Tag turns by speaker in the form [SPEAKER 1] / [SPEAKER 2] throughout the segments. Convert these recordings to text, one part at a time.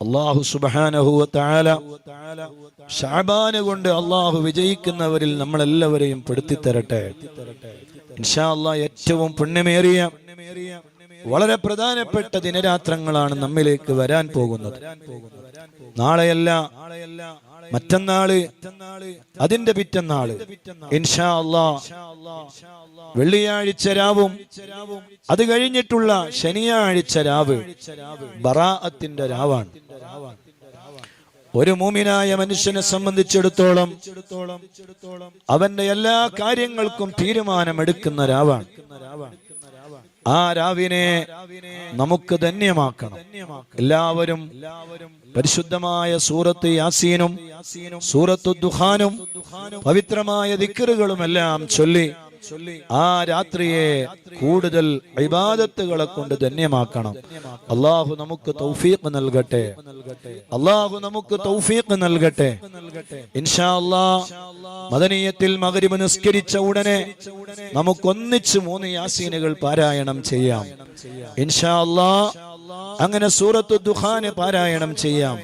[SPEAKER 1] അള്ളാഹു സുബാനഹുല ഷാബാന് കൊണ്ട് അള്ളാഹു വിജയിക്കുന്നവരിൽ നമ്മളെല്ലാവരെയും പെടുത്തിത്തരട്ടെ. ഇൻഷാ അള്ളാഹ് ഏറ്റവും പുണ്യമേറിയ വളരെ പ്രധാനപ്പെട്ട ദിനരാത്രങ്ങളാണ് നമ്മിലേക്ക് വരാൻ പോകുന്നത്. നാളെയല്ല മറ്റന്നാൾ അതിന്റെ പിറ്റന്നാൾ. ഇൻഷാ വെള്ളിയാഴ്ച രാവും അത് കഴിഞ്ഞിട്ടുള്ള ശനിയാഴ്ച രാവ് ബറാഅത്തിന്റെ രാവാണ്. ഒരു മൂമിനായ മനുഷ്യനെ സംബന്ധിച്ചിടത്തോളം അവന്റെ എല്ലാ കാര്യങ്ങൾക്കും തീരുമാനമെടുക്കുന്ന രാവാണ്. ആ രാവിനെ നമുക്ക് ധന്യമാക്കണം. എല്ലാവരും പരിശുദ്ധമായ സൂറത്ത് യാസീനും സൂറത്ത് ദുഹാനും പവിത്രമായ ദിക്കറുകളും എല്ലാം ചൊല്ലി ആ രാത്രിയെ കൂടുതൽ ഇബാദത്തുകളെ കൊണ്ട് ധന്യമാക്കണം. അള്ളാഹു നമുക്ക് തൗഫീഖ് നൽകട്ടെ. അള്ളാഹു നമുക്ക് തൗഫീഖ് നൽകട്ടെ. ഇൻഷാ മദനീയത്തിൽ മകരിബ് നിസ്കരിച്ച ഉടനെ നമുക്കൊന്നിച്ച് മൂന്ന് യാസീനുകൾ പാരായണം ചെയ്യാം. ഇൻഷാ അല്ലാ അങ്ങനെ സൂറത്ത് ദുഹാന് പാരായണം ചെയ്യാം.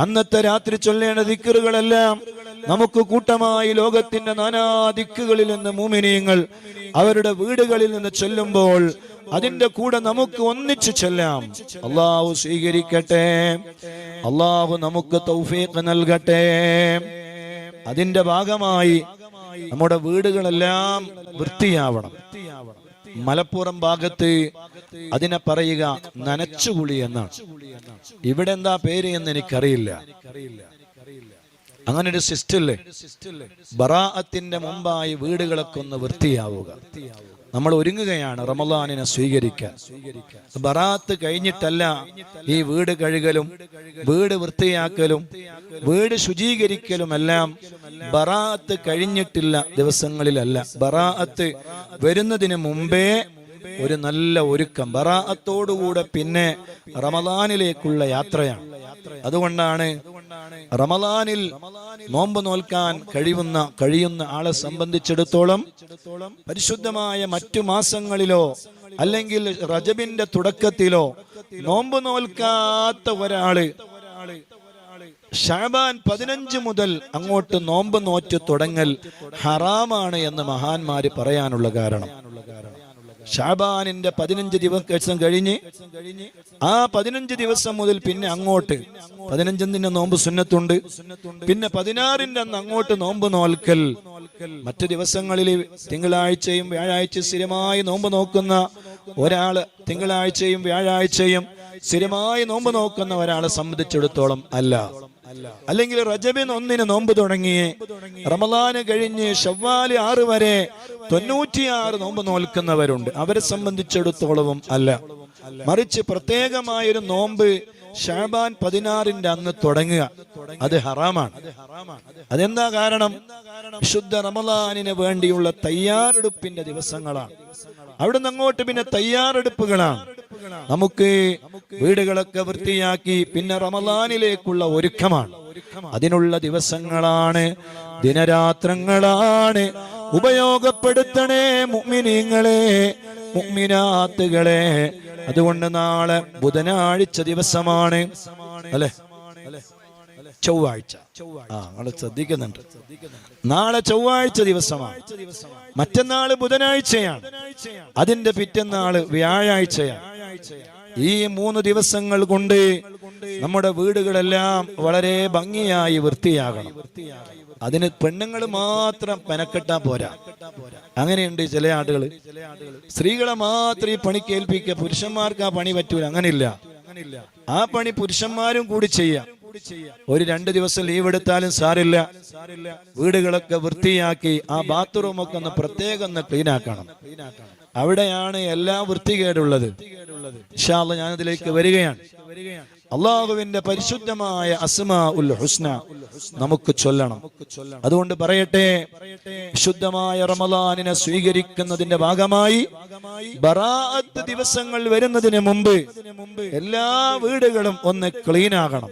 [SPEAKER 1] അന്നത്തെ രാത്രി ചൊല്ലേണ്ട ദിക്കറുകളെല്ലാം നമുക്ക് കൂട്ടമായി ലോകത്തിന്റെ നാനാ ദിക്കുകളിൽ നിന്ന് മൂമിനിയങ്ങൾ അവരുടെ വീടുകളിൽ നിന്ന് ചൊല്ലുമ്പോൾ അതിന്റെ കൂടെ നമുക്ക് ഒന്നിച്ചു ചെല്ലാം. അള്ളാഹു സ്വീകരിക്കട്ടെ. അള്ളാഹു നമുക്ക് തൗഫീഖ് നൽകട്ടെ. അതിന്റെ ഭാഗമായി നമ്മുടെ വീടുകളെല്ലാം വൃത്തിയാവണം. മലപ്പുറം ഭാഗത്ത് അതിനെ പറയുക നനച്ചുകുളി എന്നാണ്. ഇവിടെ എന്താ പേര് എന്ന് എനിക്കറിയില്ല. അങ്ങനെ ഒരു സിസ്റ്റം ഇല്ലേ ബറാഅത്തിന്റെ മുമ്പായി വീടുകളൊക്കെ ഒന്ന് വൃത്തിയാവുക. നമ്മൾ ഒരുങ്ങുകയാണ് റമലാനിനെ സ്വീകരിക്കാൻ. ബറാത്ത് കഴിഞ്ഞിട്ടല്ല ഈ വീട് കഴുകലും വീട് വൃത്തിയാക്കലും വീട് ശുചീകരിക്കലും എല്ലാം ബറാത്ത് കഴിഞ്ഞിട്ടില്ല ദിവസങ്ങളിലല്ല. ബറാഅത്ത് വരുന്നതിന് മുമ്പേ ഒരു നല്ല ഒരുക്കം. ബറാഅത്തോടുകൂടെ പിന്നെ റമലാനിലേക്കുള്ള യാത്രയാണ്. അതുകൊണ്ടാണ് റമലാനിൽ നോമ്പ് നോൽക്കാൻ കഴിയുന്ന കഴിയുന്ന ആളെ സംബന്ധിച്ചിടത്തോളം പരിശുദ്ധമായ മറ്റു മാസങ്ങളിലോ അല്ലെങ്കിൽ റജബിന്റെ തുടക്കത്തിലോ നോമ്പ് നോൽക്കാത്ത ഒരാൾ ഷാബാൻ പതിനഞ്ച് മുതൽ അങ്ങോട്ട് നോമ്പ് നോറ്റ് തുടങ്ങൽ ഹറാമാണ് എന്ന് മഹാന്മാര് പറയാനുള്ള കാരണം. ഷാബാനിന്റെ പതിനഞ്ച് ദിവസം കഴിഞ്ഞ് ആ പതിനഞ്ച് ദിവസം മുതൽ പിന്നെ അങ്ങോട്ട്. പതിനഞ്ചിന്റെ നോമ്പ് സുന്നത്തുണ്ട്. പിന്നെ പതിനാറിന്റെ അന്ന് അങ്ങോട്ട് നോമ്പ് നോൽക്കൽ. മറ്റു ദിവസങ്ങളിൽ തിങ്കളാഴ്ചയും വ്യാഴാഴ്ച സ്ഥിരമായി നോമ്പ് നോക്കുന്ന ഒരാൾ തിങ്കളാഴ്ചയും വ്യാഴാഴ്ചയും സ്ഥിരമായി നോമ്പ് നോക്കുന്ന ഒരാളെ സംബന്ധിച്ചിടത്തോളം അല്ല. അല്ലെങ്കിൽ റജബിൻ ഒന്നിന് നോമ്പ് തുടങ്ങി. റമലാന് കഴിഞ്ഞ് ഷവ്വാൽ ആറ് വരെ തൊണ്ണൂറ്റിയാറ് നോമ്പ് നോൽക്കുന്നവരുണ്ട്. അവരെ സംബന്ധിച്ചിടത്തോളവും അല്ല. മറിച്ച് പ്രത്യേകമായൊരു നോമ്പ് ഷാബാൻ പതിനാറിന്റെ അന്ന് തുടങ്ങുക. അത് ഹറാമാണ്. അതെന്താ കാരണം? ശുദ്ധ റമലാനിന് വേണ്ടിയുള്ള തയ്യാറെടുപ്പിന്റെ ദിവസങ്ങളാണ്. അവിടുന്ന് അങ്ങോട്ട് പിന്നെ തയ്യാറെടുപ്പുകളാണ്. നമുക്ക് വീടുകളൊക്കെ വൃത്തിയാക്കി പിന്നെ റമലാനിലേക്കുള്ള ഒരുക്കമാണ്. അതിനുള്ള ദിവസങ്ങളാണ് ദിനരാത്രങ്ങളാണ്. ഉപയോഗപ്പെടുത്തണേ മുഅ്മിനീങ്ങളെ മുഅ്മിനാത്തുകളെ അതുകൊണ്ട് നാളെ ബുധനാഴ്ച ദിവസമാണ്. അല്ലെ? ചൊവ്വാഴ്ച. ആ നിങ്ങൾ ശ്രദ്ധിക്കുന്നുണ്ട്. നാളെ ചൊവ്വാഴ്ച ദിവസമാണ്. മറ്റന്നാൾ ബുധനാഴ്ചയാണ്. അതിന്റെ പിറ്റന്നാൾ വ്യാഴാഴ്ചയാണ്. ഈ മൂന്ന് ദിവസങ്ങൾ കൊണ്ട് നമ്മുടെ വീടുകളെല്ലാം വളരെ ഭംഗിയായി വൃത്തിയാകണം. അതിന് പെണ്ണുങ്ങൾ മാത്രം പെനക്കെട്ടാ പോരാ. അങ്ങനെയുണ്ട് ചില ആളുകൾ സ്ത്രീകളെ മാത്രം ഈ പണി കേൾപ്പിക്ക പുരുഷന്മാർക്ക് ആ പണി പറ്റൂല. അങ്ങനില്ല. ആ പണി പുരുഷന്മാരും കൂടി ചെയ്യാം. ഒരു രണ്ട് ദിവസം ലീവ് എടുത്താലും സാരില്ല. വീടുകളൊക്കെ വൃത്തിയാക്കി ആ ബാത്റൂമൊക്കെ ഒന്ന് പ്രത്യേകം ഒന്ന് ക്ലീൻ ആക്കണം അവിടെയാണ് എല്ലാ വൃത്തികേടുള്ളത്. ഇൻഷാല്ല ഞാൻ അതിലേക്ക് വരികയാണ്. അള്ളാഹുവിന്റെ പരിശുദ്ധമായ അസ്മാ ഉൽ ഹുസ്ന നമുക്ക് ചൊല്ലണം. അതുകൊണ്ട് പറയട്ടെ ശുദ്ധമായ റമലാനിനെ സ്വീകരിക്കുന്നതിന്റെ ഭാഗമായി ബറാഅത്ത് ദിവസങ്ങൾ വരുന്നതിന് മുമ്പ് എല്ലാ വീടുകളും ഒന്ന് ക്ലീൻ ആകണം